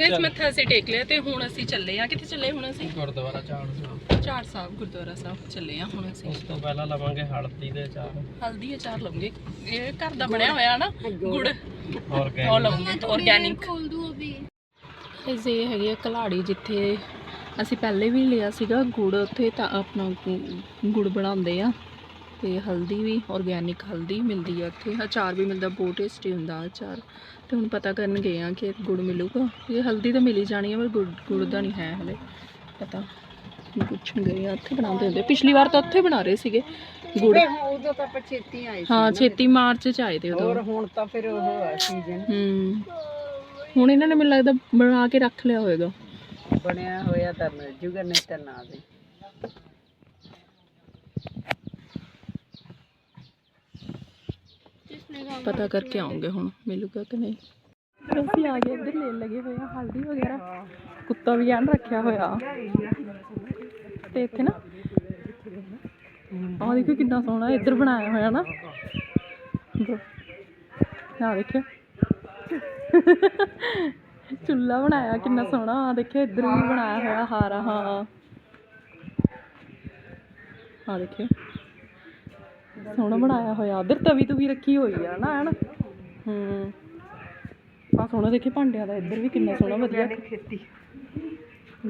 Gas ਮੱਥਾ ਅਸੀਂ ਟੇਕ ਲਿਆ ਤੇ ਹੁਣ ਅਸੀਂ ਚੱਲੇ ਆ ਕਿੱਥੇ ਚੱਲੇ ਹੁਣ ਅਸੀਂ? ਗੁਰਦੁਆਰਾ ਝਾੜ ਸਾਹਿਬ। ਚਾਰ ਸਾਹਿਬ ਗੁਰਦੁਆਰਾ ਸਾਹਿਬ ਚੱਲੇ ਆ ਹੁਣ ਅਸੀਂ। ਉਸ ਤੋਂ ਪਹਿਲਾਂ ਲਵਾਂਗੇ ਹਲਦੀ ਦੇ ਚਾਰ। ਹਲਦੀ ਅਚਾਰ ਲਵਾਂਗੇ। ਇਹ ਘਰ ਦਾ ਬਣਿਆ ਹੋਇਆ ਨਾ ਗੁੜ। ਉਹ ਲਵਾਂਗੇ ਆਰਗੈਨਿਕ ਇਸ ਇਹ ਹੈਗੀ ਆ ਕਲਾੜੀ ਜਿੱਥੇ ਅਸੀਂ ਪਹਿਲੇ ਵੀ ਲਿਆ ਸੀਗਾ ਗੁੜ ਉੱਥੇ ਤਾਂ ਆਪਣਾ ਗੁ- ਗੁੜ ਬਣਾਉਂਦੇ ਆ। ਤੇ ਹਲਦੀ ਵੀ ਆਰਗੈਨਿਕ ਹਲਦੀ ਮਿਲਦੀ ਆ ਉੱਥੇ। ਅਚਾਰ ਵੀ ਮਿਲਦਾ ਬਹੁਤ ਟੇਸਟੀ ਹੁੰਦਾ ਅਚਾਰ। ਤੇ ਹੁਣ ਪਤਾ ਕਰਨ ਗਏ ਆ ਕਿ ਗੁੜ ਮਿਲੂਗਾ। ਇਹ ਹਲਦੀ ਤਾਂ ਮਿਲ ਜਾਣੀ ਆ ਪਰ ਗੁੜ ਗੁੜ ਦਾ ਨਹੀਂ ਹੈ ਹਲੇ ਪਤਾ। ਪੁੱਛਣ ਗਏ ਆ ਉੱਥੇ ਬਣਾਉਂਦੇ ਹੁੰਦੇ ਪਿਛਲੀ ਵਾਰ ਤਾਂ ਉੱਥੇ ਬਣਾ ਰਹੇ ਸੀਗੇ ਗੁੜ। ਉਦੋਂ ਤਾਂ ਆਪਾਂ ਛੇਤੀ ਆਏ ਸੀ ਹਾਂ ਛੇਤੀ ਮਾਰਚ ਚ ਆਏ ਤੇ ਉਦੋਂ। ਹੋਰ ਹੁਣ ਤਾਂ ਫਿਰ ਉਹ ਹੈ ਸੀਜ਼ਨ ਹੂੰ। ਹੁਣ ਇਹਨਾਂ ਨੇ ਮੈਨੂੰ ਲੱਗਦਾ ਬਣਾ ਕੇ ਰੱਖ ਲਿਆ ਹੋਵੇਗਾ ਬਣਿਆ ਹੋਇਆ ਤਾਂ ਮਿਲ ਜੂਗਾ ਨਹੀਂ ਤਾਂ ਨਾ ਦੇ। ਪਤਾ ਕਰਕੇ ਆਉਂਗੇ ਹੁਣ, ਮਿਲੂਗਾ ਕਿ ਨਹੀਂ। ਅਸੀਂ ਆ ਗਏ ਇੱਧਰ ਲੈਣ ਲੱਗੇ ਹੋਏ ਆ, ਹਲਦੀ ਵਗੈਰਾ। ਕੁੱਤਾ ਵੀ ਐਨ ਰੱਖਿਆ ਹੋਇਆ। ਤੇ ਇੱਥੇ ਨਾ, ਆਹ ਦੇਖੋ ਕਿੰਨਾ ਸੋਹਣਾ ਇੱਧਰ ਬਣਾਇਆ ਹੋਇਆ ਨਾ। ਆ ਦੇਖਿਓ। ਚੁੱਲਾ ਬਣਾਇਆ, ਕਿੰਨਾ ਸੋਹਣਾ। ਆ ਦੇਖਿਓ, ਇੱਧਰ ਵੀ ਬਣਾਇਆ ਹੋਇਆ ਹਾਰਾ, ਹਾਂ। ਆ ਦੇਖਿਓ। ਸੋਹਣਾ ਬਣਾਇਆ ਹੋਇਆ। ਉਧਰ ਤਵੀ ਤੁਵੀ ਰੱਖੀ ਹੋਈ ਆ ਨਾ ਹਨ? ਹੂੰ। ਆ ਸੋਹਣਾ ਦੇਖੇ ਭਾਂਡਿਆਂ ਦਾ ਇੱਧਰ ਵੀ ਕਿੰਨਾ ਸੋਹਣਾ ਵਧੀਆ। ਖੇਤੀ।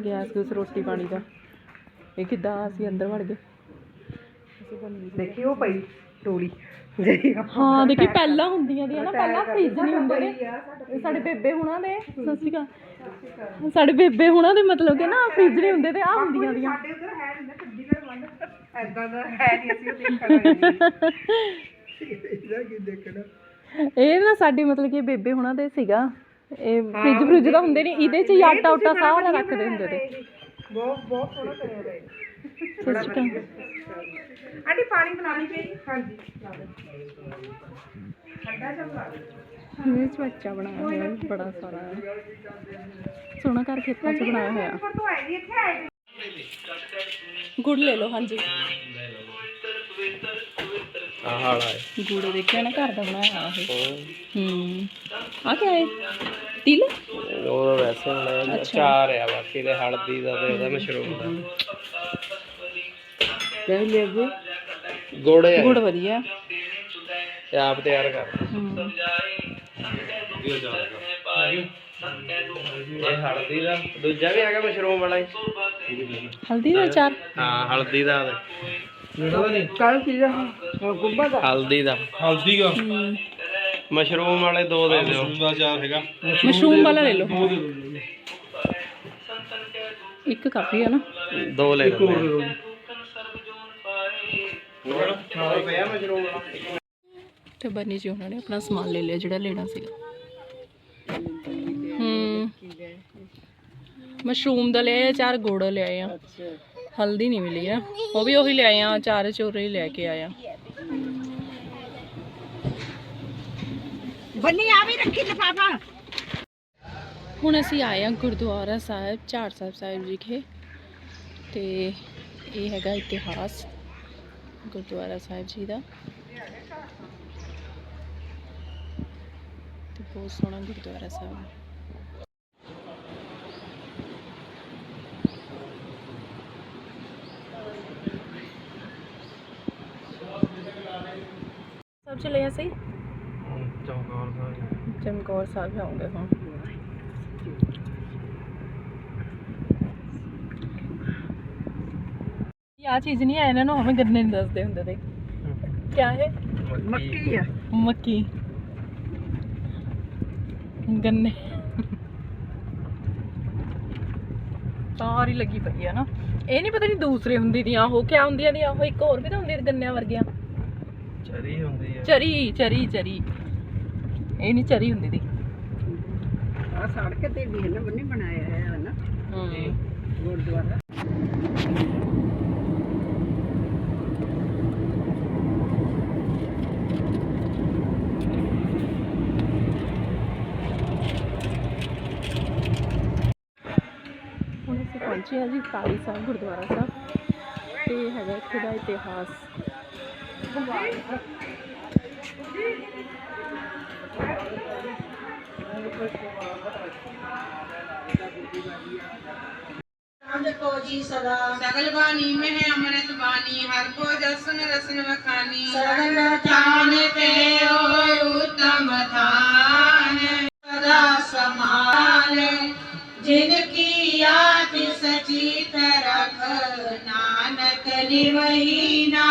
ਗੈਸ ਗੂਸ ਰੋਟੀ ਪਾਣੀ ਦਾ। ਇਹ ਕਿੱਦਾਂ ਅਸੀਂ ਅੰਦਰ ਵੜ ਗਏ? ਦੇਖੀ ਉਹ ਪਈ ਟੋਲੀ। ਜਿਹੜੀ ਹਾਂ ਦੇਖੀ ਪਹਿਲਾਂ ਹੁੰਦੀਆਂ ਦੀਆਂ ਨਾ ਪਹਿਲਾਂ ਫ੍ਰਿਜ ਨਹੀਂ ਹੁੰਦੇ ਨੇ। ਸਾਡੇ ਬੇਬੇ ਹੁਣਾਂ ਦੇ ਸਤਿ ਸ਼੍ਰੀ ਅਕਾਲ। ਸਾਡੇ ਬੇਬੇ ਹੁਣਾਂ ਦੇ ਮਤਲਬ ਕਿ ਨਾ ਫ੍ਰਿਜ ਨਹੀਂ ਹੁੰਦੇ ਤੇ ਆ ਹੁੰਦੀਆਂ ਦੀਆਂ। ਸਾਡੇ ਉਧਰ ਹੈ ਨਹੀਂ ਨਾ ਕੱਢੀ ਨਾਲ ਵੰਡ ਐਦਾਂ ਦਾ ਹੈ ਨਹੀਂ ਅਸੀਂ ਉਹ ਦੇਖਣਾ ਇਹਦਾ ਕੀ ਦੇਖਣਾ? ਇਹ ਨਾ ਸਾਡੇ ਮਤਲਬ ਕਿ ਬੇਬੇ ਹੁਣਾਂ ਦੇ ਸੀਗਾ। ਇਹ ਫ੍ਰਿਜ ਫ੍ਰਿਜ ਦਾ ਹੁੰਦੇ ਨਹੀਂ ਇਹਦੇ ਚ ਹੀ ਆਟਾ ਉਟਾ ਸਾਰਾ ਰੱਖਦੇ ਹੁੰਦੇ ਤੇ। ਬਹੁਤ ਬਹੁਤ ਸੋਹਣਾ ਕਰਿਆ ਹੋਇਆ ਹੈ ਸਤਿ ਸ਼੍ਰੀ ਅਕਾਲ। ਆਂਟੀ ਪਾਣੀ ਬਣਾਣੀ ਪਈ ਹਾਂਜੀ। ਠੰਡਾ ਚੱਲ ਲਾ ਇਹਦੇ ਚ ਬੱਚਾ ਬਣਾਇਆ ਹੋਇਆ ਬੜਾ ਸਾਰਾ। ਸੋਹਣਾ ਘਰ ਖੇਤਾਂ ਚ ਬਣਾਇਆ ਹੋਇਆ। ਗੁੜ ਲੈ ਲਓ ਹਾਂਜੀ। ਆਹ ਹਾਲਾ ਹੈ ਗੁੜ ਦੇਖਿਆ ਨਾ ਘਰ ਦਾ ਬਣਾਇਆ ਹੋਇਆ ਇਹ। ਹੂੰ। ਆ ਕੀ ਹੈ ਤਿਲ? ਉਹ ਤਾਂ ਵੈਸੇ ਬਣਾਇਆ ਚਾਰ ਆ ਬਾਕੀ ਦੇ ਹਲਦੀ ਦਾ ਤੇ ਉਹਦਾ ਮਸ਼ਰੂਮ ਦਾ। ਕਹਿ ਲੈ ਜੀ ਗੁੜ ਹੈ ਗੁੜ ਵਧੀਆ। ਇਹ ਆਪ ਤਿਆਰ ਕਰ। ਹੂੰ। ਇਹ ਹਲਦੀ ਦਾ ਦੂਜਾ ਵੀ ਹੈਗਾ ਮਸ਼ਰੂਮ ਵਾਲਾ ਹੀ। ਹਲਦੀ ਦਾ ਹਾਂ ਹਲਦੀ ਦਾ ਕੱਲ ਕੀ ਰਹਾ ਗੁੱਬਾ ਦਾ ਹਲਦੀ ਦਾ। ਹਲਦੀ ਦਾ। ਹੂੰ ਮਸ਼ਰੂਮ ਵਾਲੇ ਦੋ ਦੇ ਦਿਓ। ਦਾ ਚਾਰ ਹੈਗਾ। ਮਸ਼ਰੂਮ ਵਾਲਾ ਲੈ ਲਓ। ਇੱਕ ਕਾਫੀ ਹੈ ਨਾ। ਦੋ ਲੈ ਲਓ। ਮਸ਼ਰੂਮ ਤੇ ਬਨੀ ਜੀ ਉਹਨਾਂ ਨੇ ਆਪਣਾ ਸਮਾਨ ਲੈ ਲਿਆ ਜਿਹੜਾ ਲੈਣਾ ਸੀਗਾ। ਹੂੰ ਮਸ਼ਰੂਮ ਦਾ ਲਿਆ ਚਾਰ ਗੁੜ ਲਿਆਏ ਆ। ਹਲਦੀ ਨਹੀਂ ਮਿਲੀ ਆ। ਉਹ ਵੀ ਉਹੀ ਲਿਆਏ ਆ ਚਾਰ ਚੋਰੇ ਹੀ ਲੈ ਕੇ ਆਇਆ ਬੰਨੀ ਆ ਵੀ ਰੱਖੀ ਲਫਾਫਾ। ਹੁਣ ਅਸੀਂ ਆਏ ਆ ਗੁਰਦੁਆਰਾ ਸਾਹਿਬ ਝਾੜ ਸਾਹਿਬ ਸਾਹਿਬ ਵਿਖੇ ਤੇ ਇਹ ਹੈਗਾ ਇਤਿਹਾਸ ਗੁਰਦੁਆਰਾ ਸਾਹਿਬ ਜੀ ਦਾ। ਤੇ ਬਹੁਤ ਸੋਹਣਾ ਗੁਰਦੁਆਰਾ ਸਾਹਿਬ। ਸਭ ਚਲੇ ਆ ਸਹੀ? ਚੌਂਕੌਰ ਸਾਹਿਬ ਚਮਕੌਰ ਸਾਹਿਬ ਜਾਉਂਗੇ ਹੁਣ। ਆ ਚੀਜ਼ ਨਹੀਂ ਆ ਇਹਨਾਂ ਨੂੰ ਹਮੇ ਗੰਨੇ ਨਹੀਂ ਦੱਸਦੇ ਹੁੰਦੇ ਤੇ। ਕਿਆ ਹੈ ਮੱਕੀ। ਆ। ਮੱਕੀ। ਗੰਨੇ। ਸਾਰੀ ਲੱਗੀ ਪਈ ਆ ਨਾ। ਇਹ ਨਹੀਂ ਪਤਾ ਨਹੀਂ ਦੂਸਰੇ ਹੁੰਦੀ ਦੀਆਂ ਉਹ ਕਿਆ ਹੁੰਦੀਆਂ ਦੀਆਂ ਉਹ ਇੱਕ ਹੋਰ ਵੀ ਤਾਂ ਹੁੰਦੀ ਗੰਨਿਆਂ ਵਰਗੀਆਂ। ਚਰੀ ਹੁੰਦੀ ਹੈ ਚਰੀ ਚਰੀ ਚਰੀ। ਇਹ ਨਹੀਂ ਚਰੀ ਹੁੰਦੀ ਦੀ। ਆ ਸੜਕ ਤੇ ਵੀ ਇਹਨਾਂ ਬੰਨੇ ਬਣਾਇਆ ਹੈ ਨਾ। ਹੂੰ। ਗੁਰਦੁਆਰਾ। ਹੁਣ ਅਸੀਂ ਪਹੁੰਚੇ ਹਾਂ ਜੀ ਕਾਲੀ ਸਾਹਿਬ ਗੁਰਦੁਆਰਾ ਸਾਹਿਬ। ਤੇ ਹੈਗਾ ਇੱਥੇ ਦਾ ਇਤਿਹਾਸ। को जी सदा सगल बानी में है अमृत बानी हर को जसन रसन वखानी सगल जानते हो उत्तम धान सदा समान जिनकी याद सचित रख नानक निवही नाम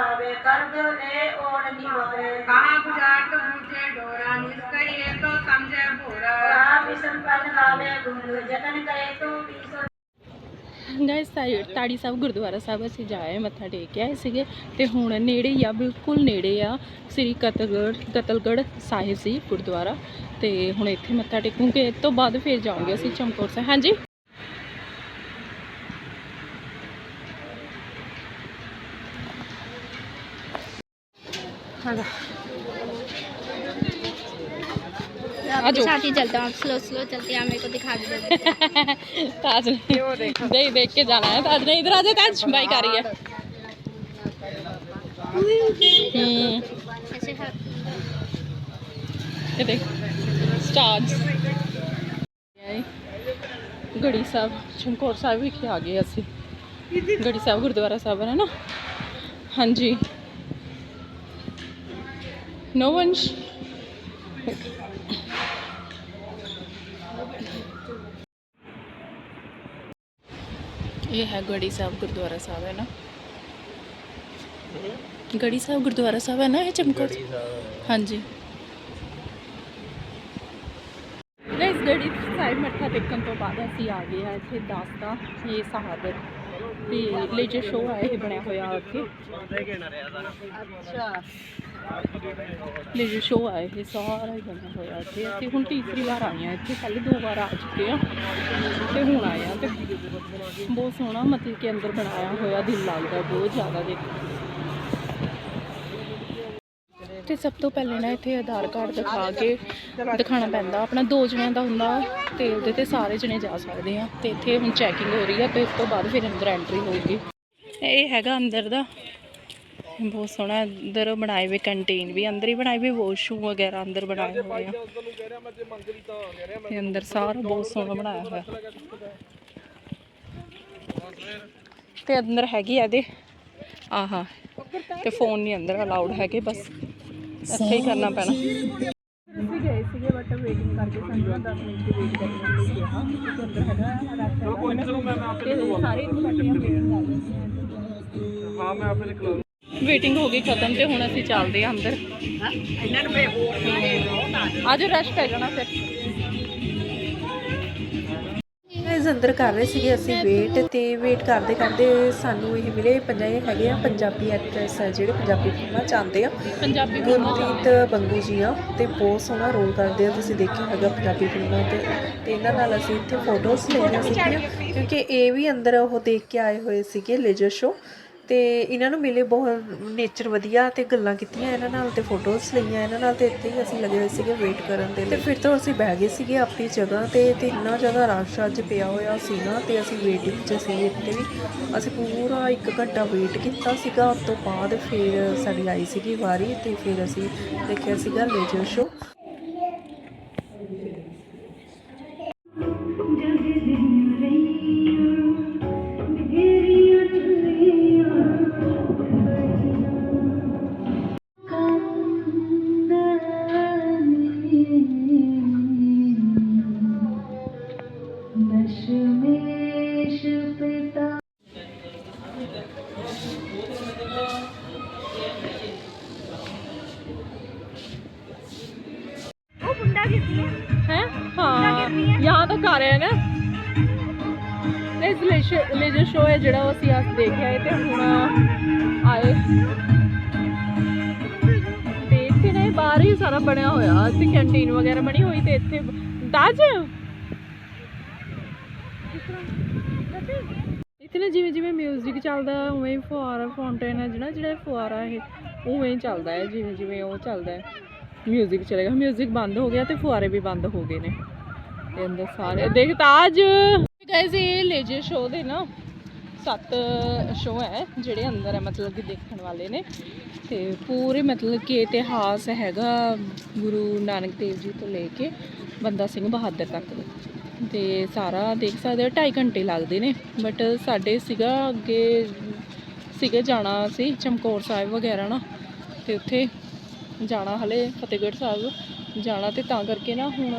ભાવે કરજો ਤਾੜੀ ਸਾਹਿਬ ਗੁਰਦੁਆਰਾ ਸਾਹਿਬ ਅਸੀਂ ਜਾਏ ਮੱਥਾ ਟੇਕ ਆਏ ਸੀਗੇ ਤੇ ਹੁਣ ਨੇੜੇ ਆ ਬਿਲਕੁਲ ਨੇੜੇ ਆ ਸ੍ਰੀ ਕਤਲਗੜ ਕਤਲਗੜ ਸਾਹਿਬ ਸੀ ਗੁਰਦੁਆਰਾ ਤੇ ਹੁਣ ਇੱਥੇ ਮੱਥਾ ਟੇਕੂਗੇ ਇਸ ਤੋਂ ਬਾਅਦ ਫਿਰ ਜਾਵਾਂਗੇ ਅਸੀਂ ਚਮਕੌਰ ਸਾਹਿਬ। ਹਾਂਜੀ? साथ ही स्लो स्लो चलते हैं मेरे को दिखा ताज देख के जाना है ताज ने इधर आ जाए बाइक आ रही है। हम्म। अच्छा, हाँ। हम्म। ये देख साहब चमकौर साहब विखे आ गए असं साहब गुरुद्वारा साहब है ना? हाँ जी। ਨੋ ਵੰਸ਼ ਇਹ ਹੈ ਗੜੀ ਸਾਹਿਬ ਗੁਰਦੁਆਰਾ ਸਾਹਿਬ ਹੈ ਨਾ? ਗੜੀ ਸਾਹਿਬ ਗੁਰਦੁਆਰਾ ਸਾਹਿਬ ਹੈ ਨਾ ਇਹ ਚਮਕੌਰ? ਹਾਂਜੀ। ਗਾਇਸ ਗੜੀ ਸਾਹਿਬ ਮੱਥਾ ਟੇਕਣ ਤੋਂ ਬਾਅਦ ਅਸੀਂ ਆ ਗਏ ਆ ਇੱਥੇ ਦਾਸਤਾ ਇਹ ਸ਼ਹਾਦਤ ਤੇ ਲੇਜਰ ਸ਼ੋਅ ਆ ਇਹ ਬਣਿਆ ਹੋਇਆ ਉੱਥੇ। ਅੱਛਾ। ਲੇਜਰ ਸ਼ੋਅ ਆ ਇਹ ਸਾਰਾ ਹੀ ਬਣਿਆ ਹੋਇਆ ਇੱਥੇ ਅਸੀਂ ਹੁਣ ਤੀਸਰੀ ਵਾਰ ਆਏ ਆ ਇੱਥੇ ਪਹਿਲੇ ਦੋ ਵਾਰ ਆ ਚੁੱਕੇ ਆ ਤੇ ਹੁਣ ਆਏ ਆ ਤੇ ਬਹੁਤ ਸੋਹਣਾ ਮਤਲਬ ਕਿ ਅੰਦਰ ਬਣਾਇਆ ਹੋਇਆ ਦਿਲ ਲੱਗਦਾ ਬਹੁਤ ਜ਼ਿਆਦਾ ਦੇਖ ਤੇ ਸਭ ਤੋਂ ਪਹਿਲੇ ਨਾ ਇੱਥੇ ਆਧਾਰ ਕਾਰਡ ਦਿਖਾ ਕੇ ਦਿਖਾਣਾ ਪੈਂਦਾ। ਆਪਣਾ ਦੋ ਜਣਿਆਂ ਦਾ ਹੁੰਦਾ ਤੇ ਉਹਦੇ ਤੇ ਸਾਰੇ ਜਣੇ ਜਾ ਸਕਦੇ ਆ। ਤੇ ਇੱਥੇ ਹੁਣ ਚੈਕਿੰਗ ਹੋ ਰਹੀ ਆ ਤੇ ਇਸ ਤੋਂ ਬਾਅਦ ਫਿਰ ਅੰਦਰ ਐਂਟਰੀ ਹੋਊਗੀ। ਇਹ ਹੈਗਾ ਅੰਦਰ ਦਾ। ਬਹੁਤ ਸੋਹਣਾ ਅੰਦਰ ਬਣਾਏ ਹੋਏ ਕੰਟੀਨ ਵੀ, ਅੰਦਰ ਹੀ ਬਣਾਏ ਹੋਏ ਵਾਸ਼ਰੂਮ ਵਗੈਰਾ ਅੰਦਰ ਬਣਾਏ ਹੋਏ ਆ। ਤੇ ਅੰਦਰ ਸਾਰਾ ਬਹੁਤ ਸੋਹਣਾ ਬਣਾਇਆ ਹੋਇਆ। ਤੇ ਅੰਦਰ ਹੈਗੀ ਆ ਇਹਦੇ। ਆਹਾ, ਤੇ ਫੋਨ ਨਹੀਂ ਅੰਦਰ ਅਲਾਉਡ ਹੈਗੇ ਬਸ। ਇੱਥੇ ਹੀ ਕਰਨਾ ਪੈਣਾ। ਅਸੀਂ ਗਏ ਸੀਗੇ ਬਟ ਵੇਟਿੰਗ ਕਰਕੇ ਸਾਨੂੰ 10 ਮਿੰਟ ਦੀ ਵੇਟ ਕਰਨ ਲਈ ਕਿਹਾ। ਕਿਉਂਕਿ ਅੰਦਰ ਹੈਗਾ ਤੇ ਸਾਰੇ ਇੱਥੇ ਬੈਠੇ ਆ ਵੇਟਿੰਗ ਕਰ ਰਹੇ ਹਾਂ ਮੈਂ ਆਪੇ ਲਿਖ ਲਾਂ ਵੇਟਿੰਗ ਹੋ ਗਈ ਖਤਮ ਤੇ ਹੁਣ ਅਸੀਂ ਚੱਲਦੇ ਆ ਅੰਦਰ। ਇਹਨਾਂ ਨੂੰ ਫੇ ਹੋਰ ਅੱਜ ਰਸ਼ ਪੈ ਜਾਣਾ ਫਿਰ। ਗਾਇਜ਼ ਅੰਦਰ ਕਰ ਰਹੇ ਸੀਗੇ ਅਸੀਂ ਵੇਟ ਤੇ ਵੇਟ ਕਰਦੇ ਕਰਦੇ ਸਾਨੂੰ ਇਹ ਮਿਲੇ ਪੰਜਾ ਇਹ ਹੈਗੇ ਆ ਪੰਜਾਬੀ ਐਕਟਰੈਸ ਆ ਜਿਹੜੇ ਪੰਜਾਬੀ ਫਿਲਮਾਂ ਚ ਆਉਂਦੇ ਆ। ਪੰਜਾਬੀ ਗੁਰਪ੍ਰੀਤ ਬੰਗੂ ਜੀ ਆ ਤੇ ਬਹੁਤ ਸੋਹਣਾ ਰੋਲ ਕਰਦੇ ਆ ਤੁਸੀਂ ਦੇਖਿਆ ਹੈਗਾ ਪੰਜਾਬੀ ਫਿਲਮਾਂ ਤੇ। ਤੇ ਇਹਨਾਂ ਨਾਲ ਅਸੀਂ ਇੱਥੇ ਫੋਟੋਜ਼ ਲਈਆਂ ਸੀਗੀਆਂ ਕਿਉਂਕਿ ਇਹ ਵੀ ਅੰਦਰ ਉਹ ਦੇਖ ਕੇ ਆਏ ਹੋਏ ਸੀਗੇ ਲੇਜਰ ਸ਼ੋ ਤੇ ਇਹਨਾਂ ਨੂੰ ਮਿਲੇ ਬਹੁਤ ਨੇਚਰ ਵਧੀਆ ਤੇ ਗੱਲਾਂ ਕੀਤੀਆਂ ਇਹਨਾਂ ਨਾਲ ਤੇ ਫੋਟੋਜ਼ ਲਈਆਂ ਇਹਨਾਂ ਨਾਲ ਤੇ ਇੱਥੇ ਹੀ ਅਸੀਂ ਲੱਗੇ ਹੋਏ ਸੀਗੇ ਵੇਟ ਕਰਨ ਦੇ ਲਈ। ਤੇ ਫਿਰ ਤੋਂ ਅਸੀਂ ਬਹਿ ਗਏ ਸੀਗੇ ਆਪਣੀ ਜਗ੍ਹਾ ਤੇ ਤੇ ਇੰਨਾ ਜ਼ਿਆਦਾ ਰਸ਼ ਅੱਜ ਪਿਆ ਹੋਇਆ ਸੀ ਨਾ ਤੇ ਅਸੀਂ ਵੇਟਿੰਗ 'ਚ ਸੀ ਇੱਥੇ ਵੀ। ਅਸੀਂ ਪੂਰਾ 1 ਘੰਟਾ ਵੇਟ ਕੀਤਾ ਸੀਗਾ, ਉਸ ਤੋਂ ਬਾਅਦ ਫਿਰ ਸਾਡੀ ਆਈ ਸੀਗੀ ਵਾਰੀ ਤੇ ਫਿਰ ਅਸੀਂ ਦੇਖਿਆ ਸੀਗਾ ਲੇਜਰ ਸ਼ੋ है हाँ यहाँ तो ਕਰ ਰਹੇ ਨਾ ਇਸ ਲੇਜਰ ਸ਼ੋ ਹੈ ਜਿਹੜਾ ਉਹ ਅਸੀਂ ਅੱਜ ਦੇਖਿਆ ਹੈ ਤੇ ਹੁਣ ਆਏ ਤੇ ਇੱਥੇ ਨਾ ਇਹ ਬਾਹਰ ਹੀ ਸਾਰਾ ਬਣਿਆ ਹੋਇਆ ਇੱਥੇ ਕੈਂਟੀਨ ਵਗੈਰਾ ਬਣੀ ਹੋਈ ਤੇ ਇੱਥੇ ਤਾਜ ਇੱਥੇ ਨਾ ਜਿਵੇਂ ਜਿਵੇਂ 뮤직 ਚੱਲਦਾ ਉਵੇਂ ਹੀ ਫੁਆਰਾ ਫਾਉਂਟੇਨ ਹੈ ਜਿਹੜਾ ਜਿਹੜਾ ਫੁਆਰਾ ਇਹ ਉਵੇਂ ਹੀ ਚੱਲਦਾ ਹੈ ਜਿਵੇਂ ਜਿਵੇਂ ਉਹ ਚੱਲਦਾ ਹੈ ਮਿਊਜ਼ਿਕ ਚਲੇਗਾ ਮਿਊਜ਼ਿਕ ਬੰਦ ਹੋ ਗਿਆ ਤੇ ਫੁਆਰੇ ਵੀ ਬੰਦ ਹੋ ਗਏ ਨੇ। ਤੇ ਅੰਦਰ ਸਾਰੇ। ਦੇਖ ਤਾਜ ਗਾਇਜ਼ ਇਹ ਲੇਜਰ ਸ਼ੋਅ ਦੇ ਨਾ ਸੱਤ ਸ਼ੋਅ ਹੈ, ਜਿਹੜੇ ਅੰਦਰ ਹੈ, ਮਤਲਬ ਕਿ ਦੇਖਣ ਵਾਲੇ ਨੇ। ਤੇ ਪੂਰੇ ਮਤਲਬ ਕਿ ਇਤਿਹਾਸ ਹੈਗਾ ਗੁਰੂ ਨਾਨਕ ਦੇਵ ਜੀ ਤੋਂ ਲੈ ਕੇ ਬੰਦਾ ਸਿੰਘ ਬਹਾਦਰ ਤੱਕ ਦਾ। ਤੇ ਸਾਰਾ ਦੇਖ ਸਕਦੇ ਹੋ 2.5 ਘੰਟੇ ਲੱਗਦੇ ਨੇ। ਬਟ ਸਾਡੇ ਸੀਗਾ ਅੱਗੇ ਸੀਗੇ ਜਾਣਾ ਸੀ, ਚਮਕੌਰ ਸਾਹਿਬ ਵਗੈਰਾ ਨਾ। ਤੇ ਉੱਥੇ ਜਾਣਾ ਹਲੇ ਫਤਿਹਗੜ੍ਹ ਸਾਹਿਬ ਜਾਣਾ ਤੇ ਤਾਂ ਕਰਕੇ ਨਾ ਹੁਣ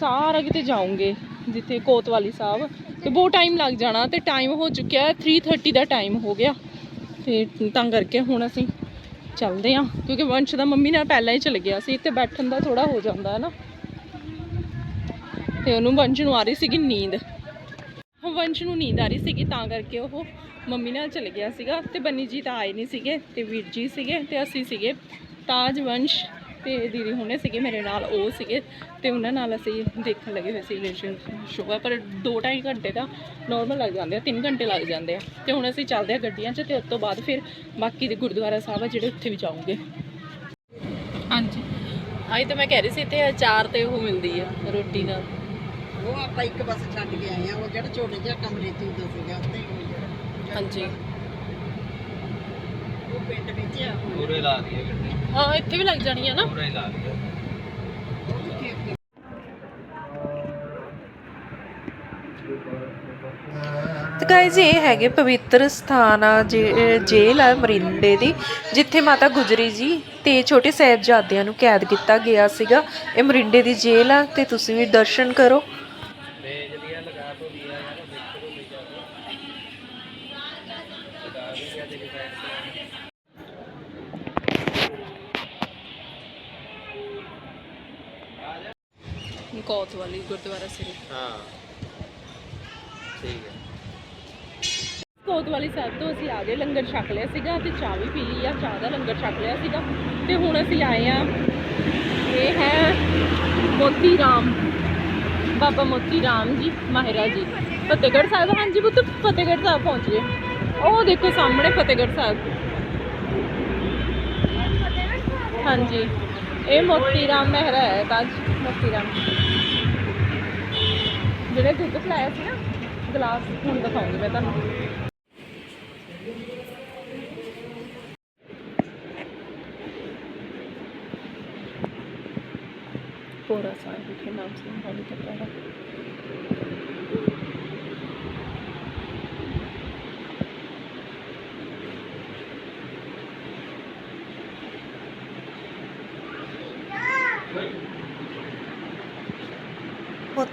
ਸਾਰਾ ਕਿਤੇ ਜਾਉਂਗੇ ਜਿੱਥੇ ਕੋਤਵਾਲੀ ਸਾਹਿਬ। ਤੇ ਬਹੁਤ ਟਾਈਮ ਲੱਗ ਜਾਣਾ ਤੇ ਟਾਈਮ ਹੋ ਚੁੱਕਿਆ 3:30 ਦਾ ਟਾਈਮ ਹੋ ਗਿਆ। ਤੇ ਤਾਂ ਕਰਕੇ ਹੁਣ ਅਸੀਂ ਚੱਲਦੇ ਹਾਂ, ਕਿਉਂਕਿ ਵੰਸ਼ ਦਾ ਮੰਮੀ ਨਾਲ ਪਹਿਲਾਂ ਹੀ ਚਲ ਗਿਆ ਸੀ ਤੇ ਬੈਠਣ ਦਾ ਥੋੜਾ ਹੋ ਜਾਂਦਾ ਹੈ ਨਾ। ਤੇ ਉਹਨੂੰ ਵੰਸ਼ ਨੂੰ ਆ ਰਹੀ ਸੀਗੀ ਨੀਂਦ। ਵੰਸ਼ ਨੂੰ ਨੀਂਦ ਆ ਰਹੀ ਸੀਗੀ, ਤਾਂ ਕਰਕੇ ਉਹ ਮੰਮੀ ਨਾਲ ਚਲੇ ਗਿਆ ਸੀਗਾ ਤੇ ਬੰਨੀ ਜੀ ਤਾਂ ਆਏ ਨਹੀਂ ਸੀਗੇ ਤੇ ਵੀਰ ਜੀ ਸੀਗੇ ਤੇ ਅਸੀਂ ਸੀਗੇ ਤਾਜ ਵੰਸ਼ ਤੇ ਦੀਦੀ ਹੁਣੇ ਸੀਗੇ ਮੇਰੇ ਨਾਲ, ਉਹ ਸੀਗੇ ਤੇ ਉਹਨਾਂ ਨਾਲ ਅਸੀਂ ਦੇਖਣ ਲੱਗੇ ਹੋਏ ਸੀ ਰਿਲੇਸ਼ਨ ਸ਼ੋਅ ਪਰ 2.5 ਘੰਟੇ ਦਾ ਨਾਰਮਲ ਲੱਗ ਜਾਂਦੇ ਆ 3 ਘੰਟੇ ਲੱਗ ਜਾਂਦੇ ਆ ਤੇ ਹੁਣ ਅਸੀਂ ਚੱਲਦੇ ਆ ਗੱਡੀਆਂ 'ਚ ਤੇ ਉਸ ਤੋਂ ਬਾਅਦ ਫਿਰ ਬਾਕੀ ਦੇ ਗੁਰਦੁਆਰਾ ਸਾਹਿਬ ਆ ਜਿਹੜੇ ਉੱਥੇ ਵੀ ਜਾਵਾਂਗੇ ਹਾਂਜੀ। ਆਈ ਤਾਂ ਮੈਂ ਕਹਿ ਰਹੀ ਸੀ ਇੱਥੇ ਅਚਾਰ ਤੇ ਉਹ ਮਿਲਦੀ ਆ, ਰੋਟੀ ਨਾਲ। ਉਹ ਆਪਾਂ ਇੱਕ ਬੱਸ ਛੱਡ ਕੇ ਆਏ ਆ, ਉਹ ਜਿਹੜਾ ਛੋਟੇ ਜਿਹਾ ਕਮਰੇ ਚ ਹੁੰਦਾ ਸੀਗਾ, ਉੱਥੇ ਹਾਂਜੀ। ਉਹ ਪਿੰਡ ਵਿੱਚ ਆ। ਪੂਰੇ ਲਾ ਦਈਏ ਗੱਡੀ ਹਾਂ ਇੱਥੇ ਵੀ ਲੱਗ ਜਾਣੀ ਆ ਨਾ। ਪੂਰੇ ਲਾ ਦਈਏ। ਤੇ ਗਾਇਜ਼ ਇਹ ਹੈਗੇ ਪਵਿੱਤਰ ਸਥਾਨ ਆ ਜੇ- ਜੇਲ੍ਹ ਆ ਮਰਿੰਡੇ ਦੀ ਜਿੱਥੇ ਮਾਤਾ ਗੁਜਰੀ ਜੀ ਤੇ ਛੋਟੇ ਸਾਹਿਬਜ਼ਾਦਿਆਂ ਨੂੰ ਕੈਦ ਕੀਤਾ ਗਿਆ ਸੀਗਾ। ਇਹ ਮਰਿੰਡੇ ਦੀ ਜੇਲ੍ਹ ਆ ਤੇ ਤੁਸੀਂ ਵੀ ਦਰਸ਼ਨ ਕਰੋ। ਕੋਤਵਾਲੀ ਗੁਰਦੁਆਰਾ ਸ੍ਰੀ। ਹਾਂ। ਠੀਕ ਹੈ। ਕੋਤਵਾਲੀ ਸਾਹਿਬ ਤੋਂ ਅਸੀਂ ਆ ਗਏ ਲੰਗਰ ਛਕ ਲਿਆ ਸੀਗਾ ਤੇ ਚਾਹ ਵੀ ਪੀ ਲਈ ਆ ਚਾਹ ਦਾ ਲੰਗਰ ਛਕ ਲਿਆ ਸੀਗਾ। ਤੇ ਹੁਣ ਅਸੀਂ ਆਏ ਆ ਇਹ ਹੈ ਮੋਤੀ ਰਾਮ ਬਾਬਾ ਮੋਤੀ ਰਾਮ ਜੀ ਮਾਹਿਰਾ ਜੀ। ਫਤਿਹਗੜ੍ਹ ਸਾਹਿਬ ਹਾਂਜੀ ਪੁੱਤ ਫਤਿਹਗੜ੍ਹ ਸਾਹਿਬ ਪਹੁੰਚ ਗਏ। ਉਹ ਦੇਖੋ ਸਾਹਮਣੇ ਫਤਿਹਗੜ੍ਹ ਸਾਹਿਬ। ਹਾਂਜੀ। ਇਹ ਮੋਤੀ ਰਾਮ ਮਹਿਰਾ ਹੈ ਤਾਜ ਮੋਤੀ ਰਾਮ ਜਿਹੜਾ ਦੁੱਧ ਪਿਲਾਇਆ ਸੀ ਨਾ, ਗਲਾਸ ਹੁਣ ਦਿਖਾਉਂਗੀ ਮੈਂ ਤੁਹਾਨੂੰ। ਪੋਰਾ ਸਾਹਿਬ ਵਿਖੇ ਨਾਮ ਸਿੰਘ ਹਾਲੀ ਕਪੜਾ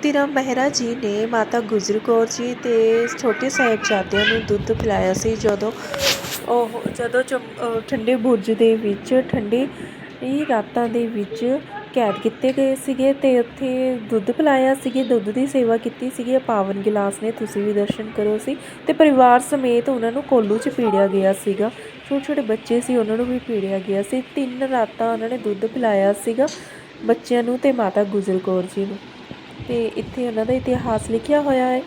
ਮੋਤੀ ਰਾਮ ਮਹਿਰਾ ਜੀ ਨੇ ਮਾਤਾ ਗੁਜਰ ਕੌਰ ਜੀ ਅਤੇ ਛੋਟੇ ਸਾਹਿਬਜ਼ਾਦਿਆਂ ਨੂੰ ਦੁੱਧ ਪਿਲਾਇਆ ਸੀ ਜਦੋਂ ਉਹ, ਜਦੋਂ ਚਮ- ਠੰਡੇ ਬੁਰਜ ਦੇ ਵਿੱਚ, ਠੰਡੀ ਰਾਤਾਂ ਦੇ ਵਿੱਚ ਕੈਦ ਕੀਤੇ ਗਏ ਸੀਗੇ ਅਤੇ ਉੱਥੇ ਦੁੱਧ ਪਿਲਾਇਆ ਸੀਗੇ, ਦੁੱਧ ਦੀ ਸੇਵਾ ਕੀਤੀ ਸੀਗੀ ਪਾਵਨ ਗਿਲਾਸ ਨੇ, ਤੁਸੀਂ ਵੀ ਦਰਸ਼ਨ ਕਰੋ ਸੀ। ਅਤੇ ਪਰਿਵਾਰ ਸਮੇਤ ਉਹਨਾਂ ਨੂੰ ਕੋਲੂ 'ਚ ਪੀੜਿਆ ਗਿਆ ਸੀਗਾ। ਛੋਟੇ ਛੋਟੇ ਬੱਚੇ ਸੀ, ਉਹਨਾਂ ਨੂੰ ਵੀ ਪੀੜਿਆ ਗਿਆ ਸੀ। ਤਿੰਨ ਰਾਤਾਂ ਉਹਨਾਂ ਨੇ ਦੁੱਧ ਪਿਲਾਇਆ ਸੀਗਾ ਬੱਚਿਆਂ ਨੂੰ ਅਤੇ ਮਾਤਾ ਗੁਜਰ ਕੌਰ ਜੀ ਨੂੰ। ਤੇ ਇੱਥੇ ਉਹਨਾਂ ਦਾ ਇਤਿਹਾਸ ਲਿਖਿਆ ਹੋਇਆ ਹੈ।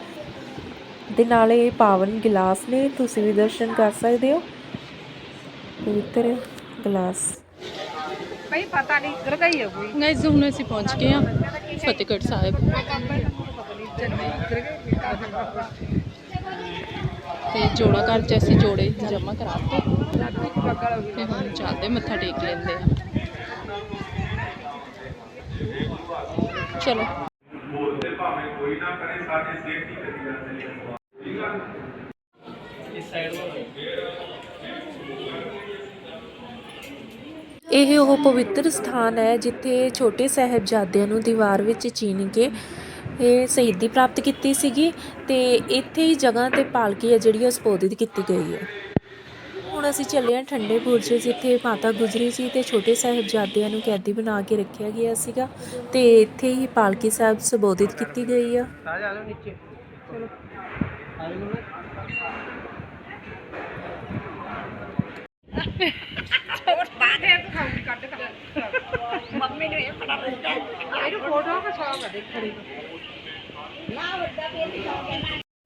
ਦੇ ਨਾਲ ਇਹ ਪਾਵਨ ਗਿਲਾਸ ਨੇ ਤੁਸੀਂ ਵੀ ਦਰਸ਼ਨ ਕਰ ਸਕਦੇ ਹੋ। ਪਵਿੱਤਰ ਗਿਲਾਸ। ਭਾਈ ਪਤਾ ਨਹੀਂ ਇੱਧਰ ਦਾ ਹੀ ਹੈ ਕੋਈ। ਗਾਇਜ਼ ਹੁਣ ਅਸੀਂ ਪਹੁੰਚ ਗਏ ਹਾਂ ਫਤਿਹਗੜ੍ਹ ਸਾਹਿਬ। ਤੇ ਜੋੜਾ ਘਰ ਚ ਅਸੀਂ ਜੋੜੇ ਜਮ੍ਹਾਂ ਕਰਾਤੇ ਤੇ ਹੁਣ ਚੱਲਦੇ ਮੱਥਾ ਟੇਕ ਲੈਂਦੇ ਆ ਚਲੋ। ਇਸ ਸਾਈਡ ਤੋਂ ਇਹ ਉਹ ਪਵਿੱਤਰ ਸਥਾਨ ਹੈ ਜਿੱਥੇ ਛੋਟੇ ਸਾਹਿਬਜ਼ਾਦਿਆਂ ਨੂੰ ਦੀਵਾਰ ਵਿੱਚ ਚੀਨ ਕੇ ਇਹ ਸ਼ਹੀਦੀ ਪ੍ਰਾਪਤ ਕੀਤੀ ਸੀਗੀ ਤੇ ਇੱਥੇ ਹੀ ਜਗ੍ਹਾ ਤੇ ਪਾਲਕੀ ਹੈ ਜਿਹੜੀ ਉਹ ਸਪੋਦਿਤ ਕੀਤੀ ਗਈ ਹੈ। ਹੁਣ ਅਸੀਂ ਚੱਲੇ ਹਾਂ ਠੰਡੇ ਬੁਰਜ, ਜਿੱਥੇ ਮਾਤਾ ਗੁਜਰੀ ਜੀ ਤੇ ਛੋਟੇ ਸਾਹਿਬਜ਼ਾਦਿਆਂ ਨੂੰ ਕੈਦੀ ਬਣਾ ਕੇ ਰੱਖਿਆ ਗਿਆ ਸੀਗਾ ਤੇ ਇੱਥੇ ਹੀ ਪਾਲਕੀ ਸਾਹਿਬ ਸੰਬੋਧਿਤ ਕੀਤੀ ਗਈ ਆ। ਮੰਮੀ ਨੂੰ ਇਹ ਪਤਾ ਲੱਗਦਾ ਇਹਨੂੰ ਫੋਟੋ ਦਾ ਸ਼ੌਕ ਹੈ ਦੇਖਣ ਦਾ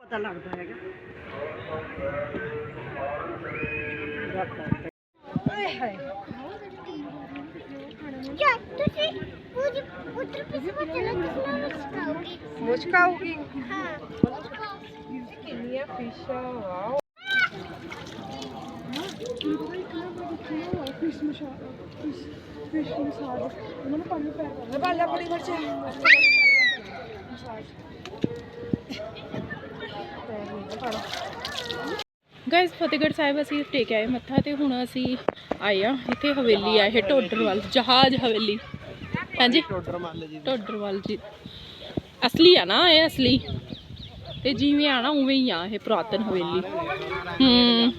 ਪਤਾ ਲੱਗਦਾ ਹੈਗਾ। ਓਏ ਹਾਏ ਯਾ ਤੁਸੀਂ ਪੂਰੀ ਪੁੱਤਰ ਪਿੱਛੇ ਮਤ ਚਲੋ ਕਿਸ ਨਾਲ ਮੁਸਕਾਉਗੀ ਮੁਸਕਾਉਗੀ ਹਾਂ ਕਿੰਨੀਆਂ ਫਿਸ਼ਾਂ ਵਾਓ ਫਿਸ਼ ਮਸ਼ਾ ਫਿਸ਼ ਫਿਸ਼ ਮਸਾਜ ਉਹਨਾਂ ਨੂੰ ਪਾਣੀ ਪੈ ਰਿਹਾ ਬਾਲਾ ਬੜੀ ਮਿਰਚ ਮਸਾਜ ਪੈ ਗਿਆ ਪਾਣਾ ਗਾਇਸ ਫਤਿਹਗੜ੍ਹ ਸਾਹਿਬ ਅਸੀਂ ਟੇਕ ਆਏ ਮੱਥਾ ਤੇ ਹੁਣ ਅਸੀਂ ਆਏ ਆ ਇੱਥੇ ਹਵੇਲੀ ਆ ਇਹ ਟੋਡਰਵਾਲ ਜਹਾਜ਼ ਹਵੇਲੀ। ਹਾਂਜੀ? ਟੋਡਰਵਾਲ ਜੀ। ਅਸਲੀ ਆ ਨਾ ਇਹ ਅਸਲੀ। ਤੇ ਜਿਵੇਂ ਆ ਨਾ ਉਵੇਂ ਹੀ ਆ ਇਹ ਪੁਰਾਤਨ ਹਵੇਲੀ। ਹੂੰ।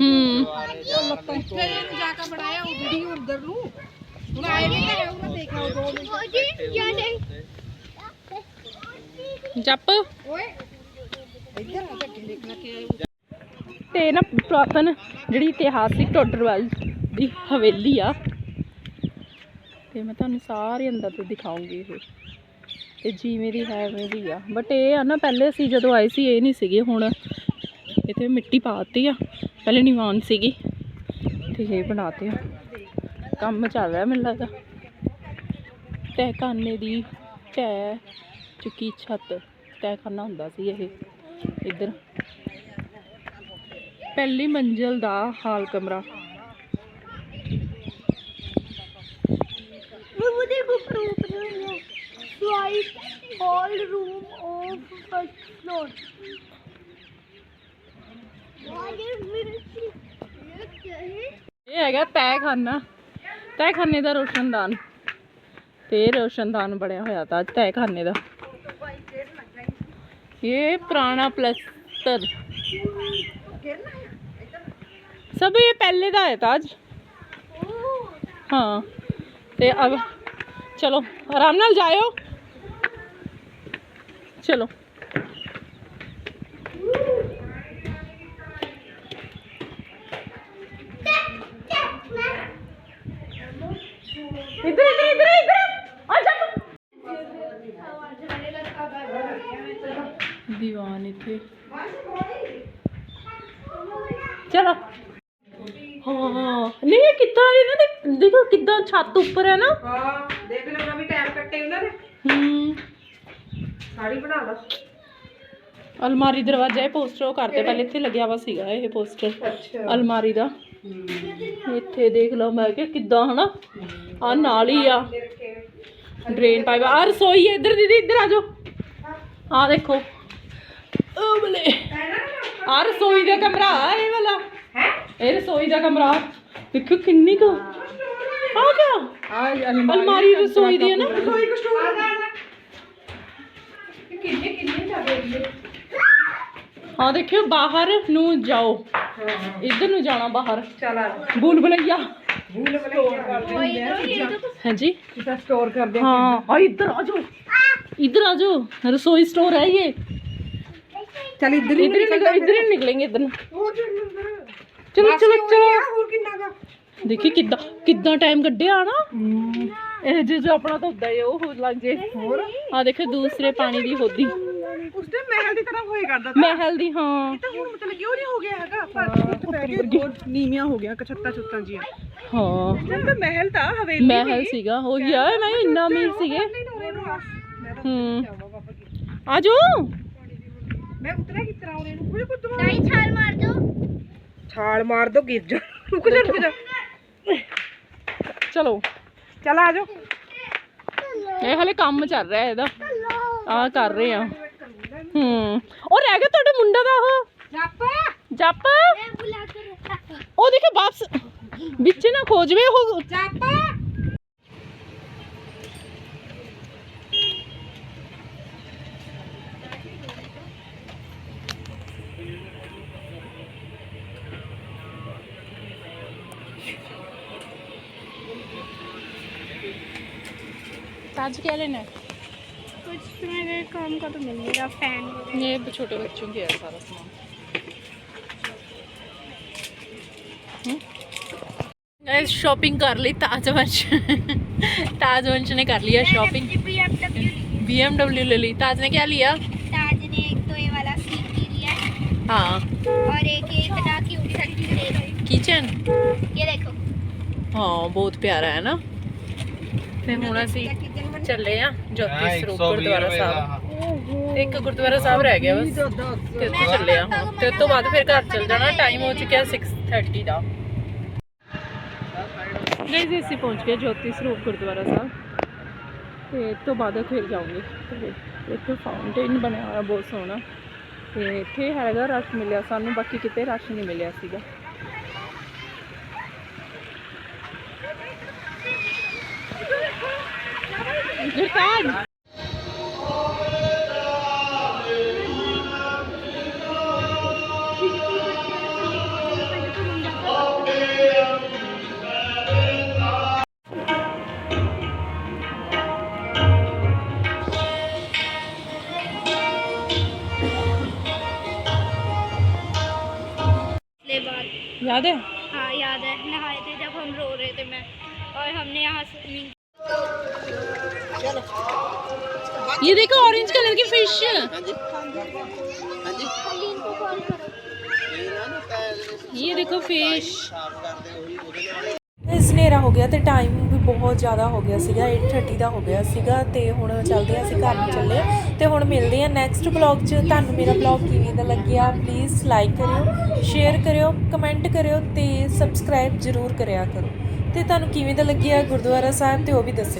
ਹੂੰ। ਜਾ ਜੱਪ। ਤੇ ਨਾ ਪੁਰਾਤਨ ਜਿਹੜੀ ਇਤਿਹਾਸਿਕ ਟੋਡਰਵਾਲ ਦੀ ਹਵੇਲੀ ਆ। ਤੇ ਮੈਂ ਤੁਹਾਨੂੰ ਸਾਰੇ ਅੰਦਰ ਤੋਂ ਦਿਖਾਉਂਗੀ ਇਹ। ਤੇ ਜਿਵੇਂ ਦੀ ਹੈ ਉਵੇਂ ਦੀ ਆ। ਬਟ ਇਹ ਆ ਨਾ, ਪਹਿਲੇ ਅਸੀਂ ਜਦੋਂ ਆਏ ਸੀ, ਇਹ ਨਹੀਂ ਸੀਗੇ। ਹੁਣ ਇੱਥੇ ਮਿੱਟੀ ਪਾਤੀ ਆ। ਪਹਿਲੇ ਨਿਵਾਨ ਸੀਗੀ। ਤੇ ਇਹ ਬਣਾਤੇ ਆ। ਕੰਮ ਚੱਲ ਰਿਹਾ ਮੈਨੂੰ ਲੱਗਦਾ। ਤਹਿਖਾਨੇ ਦੀ ਤਹਿ ਚੁੱਕੀ ਛੱਤ। ਤਹਿਖਾਨਾ ਹੁੰਦਾ ਸੀ ਇਹ। ਇੱਧਰ ਪਹਿਲੀ ਮੰਜ਼ਿਲ ਦਾ ਹਾਲ ਕਮਰਾ वो देखो ऊपर ऊपर suite hall room of first floor ਇਹ ਹੈਗਾ ਤਹਿਖਾਨਾ ਤਹਿਖਾਨੇ ਦਾ ਰੋਸ਼ਨਦਾਨ ਤੇ ਇਹ ਰੋਸ਼ਨਦਾਨ ਬਣਿਆ ਹੋਇਆ ਤਾਂ ਤਹਿਖਾਨੇ ਦਾ ਇਹ ਪੁਰਾਣਾ ਪਲਸਤਰ ਸਭ ਇਹ ਪਹਿਲੇ ਦਾ ਹੈ ਤਾਜ ਹਾਂ ਤੇ ਅਬ ਚਲੋ ਆਰਾਮ ਨਾਲ ਜਾਇਓ ਚਲੋ ਦੇਖੋ ਕਿੱਦਾਂ ਛੱਤ ਉੱਪਰ ਹੈ ਨਾ। ਹਾਂ ਦੇਖ ਲੈ ਉਹਨਾਂ ਵੀ ਟਾਈਮ ਕੱਟੇ ਉਹਨਾਂ ਨੇ। ਹੂੰ। ਸਾੜੀ ਬਣਾ ਲਾ ਅਲਮਾਰੀ ਦਰਵਾਜ਼ਾ ਇਹ ਪੋਸਟਰ ਉਹ ਕਰਤੇ ਪਹਿਲੇ ਇੱਥੇ ਲੱਗਿਆ ਵਾ ਸੀਗਾ ਇਹ ਪੋਸਟਰ ਅੱਛਾ। ਅਲਮਾਰੀ ਦਾ। ਇੱਥੇ ਦੇਖ ਲਓ ਮੈਂ ਕਿ ਕਿੱਦਾਂ ਹਨਾ। ਆ ਨਾਲ ਹੀ ਆ। ਡਰੇਨ ਪਾਈਪ ਆ ਰਸੋਈ ਹੈ ਇੱਧਰ ਦੀਦੀ ਇੱਧਰ ਆ ਜਾਓ। ਆ ਦੇਖੋ। ਉਹ ਬਲੇ ਆ ਰਸੋਈ ਦਾ ਕਮਰਾ ਆ ਇਹ ਵਾਲਾ। ਹੈ? ਇਹ ਰਸੋਈ ਦਾ ਕਮਰਾ। ਦੇਖੋ ਕਿੰਨੀ ਕੁ हाँ गया अलमारी रसोई दी है ना? रसोई स्टोर हाँ, देखियो बाहर नु जाओ। इधर नु जाना बाहर। भूल भुलैया हाँ जी। स्टोर कर दे हाँ इधर आ जाओ। इधर आ जाओ। रसोई स्टोर है ये। चल इधर इधर ही निकलेंगे इधर। चलो चलो चलो। ਦੇਖੀ ਕਿੱਦਾਂ ਕਿੱਦਾਂ ਟਾਈਮ ਕੱਢਿਆ ਨਾ। ਇਹ ਜੇ ਜੋ ਆਪਣਾ ਤਾਂ ਹੁੰਦਾ ਹੀ ਉਹ ਹੋ ਲੱਗ। ਹੋਰ? ਆ ਦੇਖੋ ਦੂਸਰੇ ਪਾਣੀ ਦੀ ਹੋਦੀ। ਮਹਿਲ ਦੀ ਸੀਗਾ ਹੋ। ਗਿਆ ਮੈਂ ਇੰਨਾ ਮੀਰ ਸੀਗੇ। ਹੂੰ। ਆਜੋ। ਮੈਂ ਉਤਰਿਆ ਕਿਸ ਤਰ੍ਹਾਂ ਉਹਨੇ ਨੂੰ? ਕੋਈ ਕੁੱਦ ਮਾਰ ਛਾਲ ਮਾਰ ਦੋ ਗਿਰ ਜਾ। ਰੁਕ ਜਾ ਰੁਕ ਜਾ। ਚਲੋ। ਚਲ ਆ ਇਹ ਹਲੇ ਕੰਮ ਚੱਲ ਰਿਹਾ ਇਹਦਾ। ਆ ਕਰ ਰਹੇ ਆ। ਹੂੰ। ਉਹ ਰਹਿ ਗਿਆ ਤੁਹਾਡੇ ਮੁੰਡਾ ਦਾ ਉਹ। ਜੱਪ। ਜੱਪ। ਉਹ ਦੇਖੇ ਵਾਪਸ। ਵਿੱਚ ਨਾ ਖੋਜਵੇ ਉਹ। ਜੱਪ। आज क्या लेना है? कुछ तो मेरे काम का तो मिल गया फ़ैन ये छोटे बच्चों के है सारा सामान। हम्म? शॉपिंग कर ली ताजवंश ताजवंश ने कर लिया शॉपिंग बी एमडब्ल्यू ले। ली ताज ने क्या लिया? ताज ने एक तो ये वाला लिया। हाँ। और एक ये इतना क्यूट किचन? ये देखो। हाँ बहुत प्यारा है ना? फिर होना सी ਚੱਲੇ ਆ ਜੋਤੀ ਸਰੂਪ ਗੁਰਦੁਆਰਾ ਸਾਹਿਬ। ਤੇ ਇੱਕ ਗੁਰਦੁਆਰਾ ਸਾਹਿਬ ਰਹਿ ਗਿਆ ਬਸ ਤੇ ਉੱਥੇ ਚੱਲੇ ਆ। ਹੁਣ ਤੇ ਉਸ ਤੋਂ ਬਾਅਦ ਫਿਰ ਘਰ ਚੱਲ ਜਾਣਾ ਟਾਈਮ ਹੋ ਚੁੱਕਿਆ 6:30 ਦਾ। ਗਏ ਅਸੀਂ ਪਹੁੰਚ ਗਏ ਜੋਤੀ ਸਰੂਪ ਗੁਰਦੁਆਰਾ ਸਾਹਿਬ। ਤੇ ਇਸ ਤੋਂ ਬਾਅਦ ਫਿਰ ਜਾਵਾਂਗੇ ਇੱਥੇ ਫਾਊਂਟੇਨ ਬਣਿਆ ਹੋਇਆ ਬਹੁਤ ਸੋਹਣਾ। ਤੇ ਇੱਥੇ ਹੈਗਾ ਰਸ਼ ਮਿਲਿਆ ਸਾਨੂੰ ਬਾਕੀ ਕਿਤੇ ਰਸ਼ ਨਹੀਂ ਮਿਲਿਆ ਸੀਗਾ। Gürkan! याद है हाँ याद है नहाए थे जब हम रो रहे थे मैं और हमने यहाँ स्विमिंग ये देखो ऑरेंज कलर की फिश ये देखो फिश ਇਸ ਹਨੇਰਾ ਹੋ ਗਿਆ ਤੇ ਟਾਈਮ ਵੀ ਬਹੁਤ ਜ਼ਿਆਦਾ ਹੋ ਗਿਆ ਸੀਗਾ 8:30 ਦਾ ਹੋ ਗਿਆ ਸੀਗਾ ਤੇ ਹੁਣ ਚੱਲਦੇ ਹਾਂ ਅਸੀਂ ਘਰ ਨੂੰ ਚੱਲੇ ਹਾਂ ਤੇ ਹੁਣ ਮਿਲਦੇ ਹਾਂ ਨੈਕਸਟ ਬਲੌਗ 'ਚ ਤੁਹਾਨੂੰ ਮੇਰਾ ਬਲੌਗ ਕਿਵੇਂ ਦਾ ਲੱਗਿਆ ਪਲੀਜ਼ ਲਾਈਕ ਕਰਿਓ ਸ਼ੇਅਰ ਕਰਿਓ ਕਮੈਂਟ ਕਰਿਓ ਤੇ ਸਬਸਕ੍ਰਾਈਬ ਜ਼ਰੂਰ ਕਰਿਆ ਕਰੋ ਤੇ ਤੁਹਾਨੂੰ ਕਿਵੇਂ ਦਾ ਲੱਗਿਆ ਗੁਰਦੁਆਰਾ ਸਾਹਿਬ ਤੇ ਉਹ ਵੀ ਦੱਸਿਓ